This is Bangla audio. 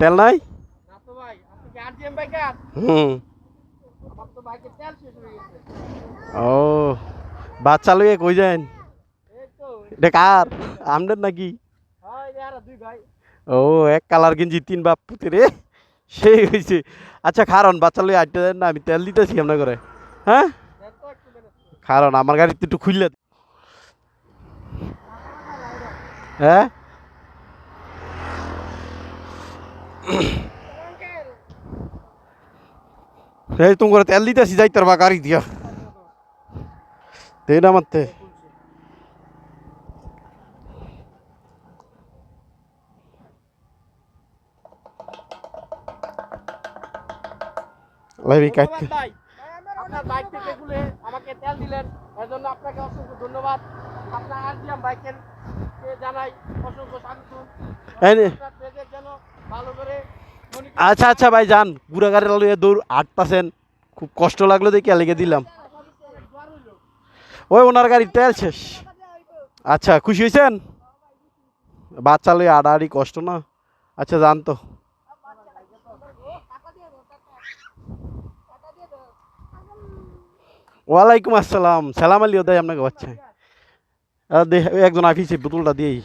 তেল নাই? হুম। ও বাচ্চা লইয়ে কই যান এটা কার? আমদের নাকি? ও এক কালার গেঞ্জি তিন বাপ পুতে রে। সেই হয়েছে আচ্ছা খারণ বাচ্চা লইয়ে আটটা দেন না আমি তেল দিতেছি আপনার করে হ্যাঁ? কারণ আমার গাড়িতে একটু খুললে হ্যাঁ? এই তুমি করে তেল দিতেছি যাই তোর বা গাড়ি দিয়া। দে না মারতে। লাইবি কাটতে। আপনার বাইক থেকে খুলে আমাকে তেল দিলেন এর জন্য আপনাকে অসংখ্য ধন্যবাদ। আপনার আরজিএম বাইকের কে জানাই অসংখ্য স্বাগত এই নে। আপনার পেজের যেন ভালো করে মনিটর আচ্ছা আচ্ছা ভাই, যান। বুড়া গাড়ি লইয়ে দৌড় আটতাছেন খুব কষ্ট লাগল দেখি লেগে দিলাম। ওই, ওনার গাড়ি তেল শেষ। আচ্ছা খুশি হয়েছেন বাচ্চা লইয়ে আড়াআড়ি কষ্ট না? আচ্ছা যান তো। ওয়ালাইকুম আসসালাম। সালাম আলী ওদাই আপনাকে বাচ্চা একজন আফিসে বোতলটা দিয়েই।